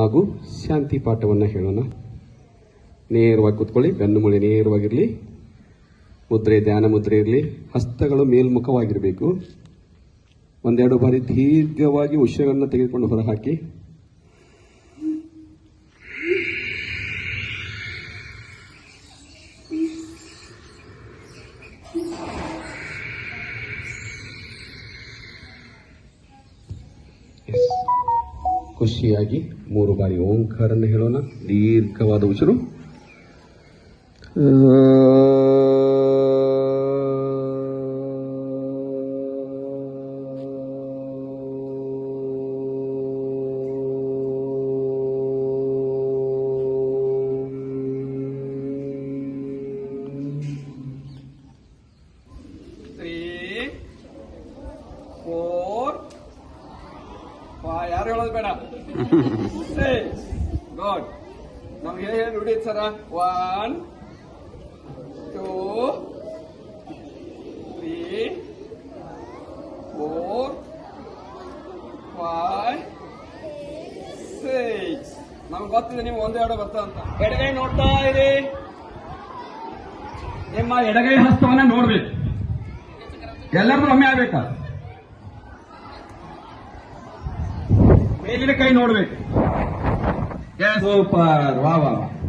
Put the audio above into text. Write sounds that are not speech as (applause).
ಹಾಗೂ ಶಾಂತಿ ಪಾಠವನ್ನು ಹೇಳೋಣ. ನೇರವಾಗಿ ಕೂತ್ಕೊಳ್ಳಿ, ಬೆನ್ನು ಮುಳಿ ನೇರವಾಗಿರಲಿ, ಮುದ್ರೆ ಧ್ಯಾನ ಮುದ್ರೆ ಇರಲಿ, ಹಸ್ತಗಳು ಮೇಲ್ಮುಖವಾಗಿರಬೇಕು. ಒಂದೆರಡು ಬಾರಿ ದೀರ್ಘವಾಗಿ ಉಸಿರನ್ನು ತೆಗೆದುಕೊಂಡು ಹೊರಹಾಕಿ ಖುಷಿಯಾಗಿ ಮೂರು ಬಾರಿ ಓಂಕಾರನ್ನು ಹೇಳೋಣ ದೀರ್ಘವಾದ ಉಸಿರು ತ್ರೀ ಫೋರ್ ಯಾರು ಹೇಳೋದು ಬೇಡ. (laughs) ಗುಡ್ ನಮ್ಗೆ ಹೇಗೆ ಹೇಳಿ ರೂಢಿ ಸರ? One two three four five six ನಮ್ಗೆ ಗೊತ್ತಿದೆ ನೀವು ಒಂದೇ ಎರಡು ಬರ್ತಾ ಅಂತ. ಎಡಗೈ ನೋಡ್ತಾ ಇರಿ. ನಿಮ್ಮ ಎಡಗೈ ಹಸ್ತವನ್ನ ನೋಡ್ಬೇಕು. ಎಲ್ಲರೂ ಒಮ್ಮೆ ಆಗ್ಬೇಕ? ಮೇಲಿನ ಕೈ ನೋಡ್ಬೇಕು. ಸೂಪರ್. ವಾ ವಾ ವಾ.